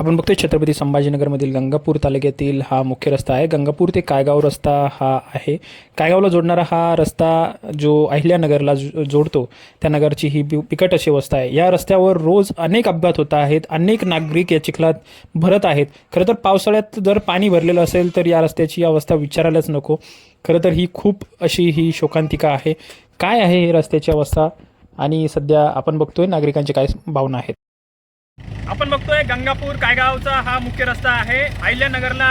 आपण बघतोय छत्रपती संभाजीनगरमधील गंगापूर तालुक्यातील हा मुख्य रस्ता आहे. गंगापूर ते कायगाव रस्ता हा आहे. कायगावला जोडणारा हा रस्ता जो अहिल्यानगरला जो- जोडतो त्या नगरची ही बिकट अशी अवस्था आहे. या रस्त्यावर रोज अनेक अपघात होत आहेत अनेक नागरिक या चिखलात भरत आहेत. खरं तर पावसाळ्यात जर पाणी भरलेलं असेल तर या रस्त्याची अवस्था विचारायलाच नको. खरं तर ही खूप अशी ही शोकांतिका आहे. काय आहे ही रस्त्याची अवस्था? आणि सध्या आपण बघतोय नागरिकांची काय भावना आहेत? आपण बघतोय गंगापूर कायगावचा हा मुख्य रस्ता आहे. अहिल्यानगरला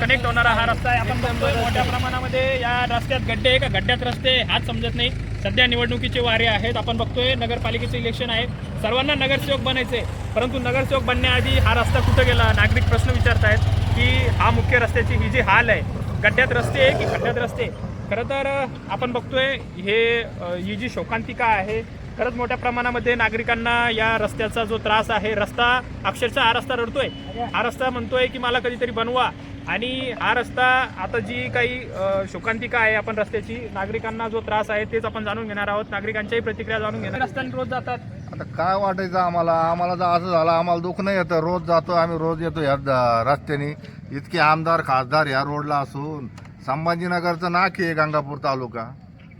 कनेक्ट होणारा हा रस्ता आहे. आपण बघतोय मोठ्या प्रमाणामध्ये या रस्त्यात गड्डे आहे का? गड्ड्यात रस्ते हाच समजत नाही. सध्या निवडणुकीचे वारे आहेत. आपण बघतोय नगरपालिकेचे इलेक्शन आहे सर्वांना नगरसेवक बनायचे. परंतु नगरसेवक बनण्याआधी हा रस्ता कुठं गेला? नागरिक प्रश्न विचारत आहेत की हा मुख्य रस्त्याची ही जी हाल आहे गड्ड्यात रस्ते आहे की खड्ड्यात रस्ते? खरं तर आपण बघतोय हे ही जी शोकांतिका आहे खरंच मोठ्या प्रमाणामध्ये नागरिकांना या रस्त्याचा जो त्रास आहे रस्ता अक्षरशः हा रस्ता रडतोय. हा रस्ता म्हणतोय की मला कधीतरी बनवा. आणि हा रस्ता आता जी काही शोकांतिका आहे आपण रस्त्याची नागरिकांना जो त्रास आहे तेच आपण जाणून घेणार आहोत. नागरिकांच्याही प्रतिक्रिया जाणून घेणार रस्त्याने रोज जातात. आता काय वाटायचं आम्हाला? आम्हाला जर असं झालं आम्हाला दुःख नाही येतं. रोज जातो आम्ही रोज येतो द- रस्त्याने. इतके आमदार खासदार ह्या रोडला असून संभाजीनगरचं नाक आहे गंगापूर तालुका.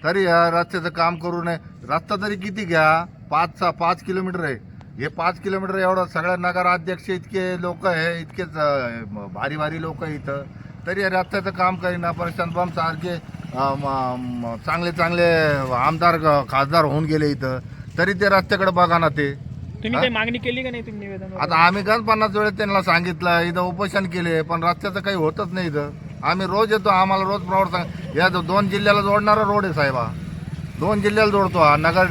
तरी या रस्त्याचं काम करू नये. रस्ता तरी किती घ्या? पाच सहा पाच किलोमीटर आहे. हे पाच किलोमीटर एवढं सगळ्या नगराध्यक्ष इतके लोक आहे इतकेच भारी भारी लोक इथं. तरी या रस्त्याचं काम करीना प्रशांत बम सारखे चांगले चांगले आमदार खासदार होऊन गेले इथं. तरी ते रस्त्याकडे बघा ना ते. तुम्ही? काही मागणी केली का नाही तुम्ही निवेदन आता आम्ही गण पन्नास वेळेस त्यांना सांगितलं इथं उपोषण केले पण रस्त्याचं काही होतच नाही इथं. आम्ही रोज येतो आम्हाला रोज प्रवास सांग या दो- दोन जिल्ह्याला जोडणारा रोड आहे साहेबा. दोन जिल्ह्याला जोडतो हा. नगर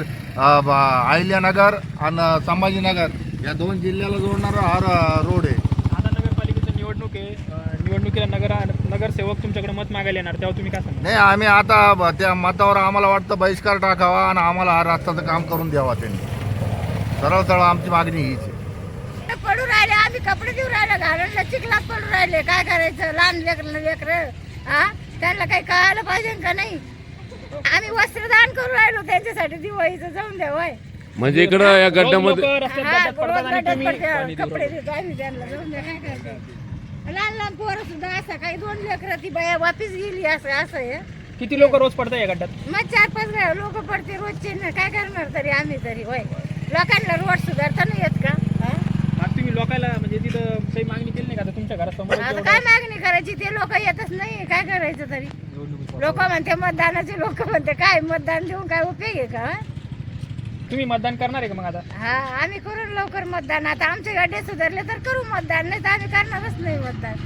अहिल्यानगर आणि संभाजीनगर या दोन जिल्ह्याला जोडणारा हा रोड आहे. आता नगरपालिकेची निवडणूक आहे. अ, निवडणुकीला नगर नगरसेवक तुमच्याकडे मत मागायला येणार. तेव्हा तुम्ही काय सांगा नाही आम्ही आता ब- त्या मतावर आम्हाला वाटतं बहिष्कार टाकावा आणि आम्हाला हा रस्त्याचं काम करून द्यावा त्यांनी. सरळ सरळ आमची मागणी हीच आहे. पडू राहिले आम्ही कपडे देऊ राहिले घालायला चिखलात पडू राहिले. काय करायचं? लहान लेकर लेकर. हा? त्यांना काही कळायला पाहिजे का नाही? आम्ही वस्त्रदान करू राहिलो त्यांच्यासाठी दिवाळीचं जाऊन द्या वय म्हणजे इकडं या गड्ड्यामध्ये हा, रोज गड्ड्यात पडते, कपडे देतो आम्ही त्यांना जाऊन द्या काय करते? लहान लहान पोरं सुद्धा असं काही दोन लेकर ती बाया वापिस गेली असं असं आहे किती लोक रोज पडतात या गड्ड्यात? मग चार पाच लोक पडते रोजचे ना काय करणार तरी आम्ही तरी होय. लोकांना रोड सुधारता नाही येत का? लोकांना म्हणजे तिथं काही मागणी केली नाही का? आता तुमच्या आता काय मागणी करायची? ते लोक येतच नाही काय करायचं तरी? लोक म्हणते मतदानाचे लोक म्हणते काय मतदान देऊन काय उपयोग आहे का तुम्ही मतदान करणार आहे का मग आता? हा आम्ही करू लवकर मतदान. आता आमचे गड्डे सुधारले तर करू मतदान नाही तर आम्ही करणारच नाही मतदान.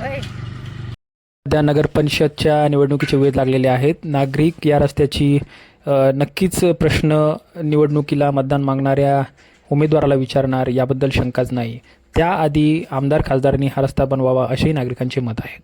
होय. सध्या नगर परिषदच्या निवडणुकीचे वेध लागलेले आहेत. नागरिक या रस्त्याची अ, नक्कीच प्रश्न निवडणुकीला मतदान मागणाऱ्या उमेदवाराला विचारणार याबद्दल शंकाच नाही. त्याआधी आमदार खासदारांनी हा रस्ता बनवावा असेही नागरिकांचे मत आहे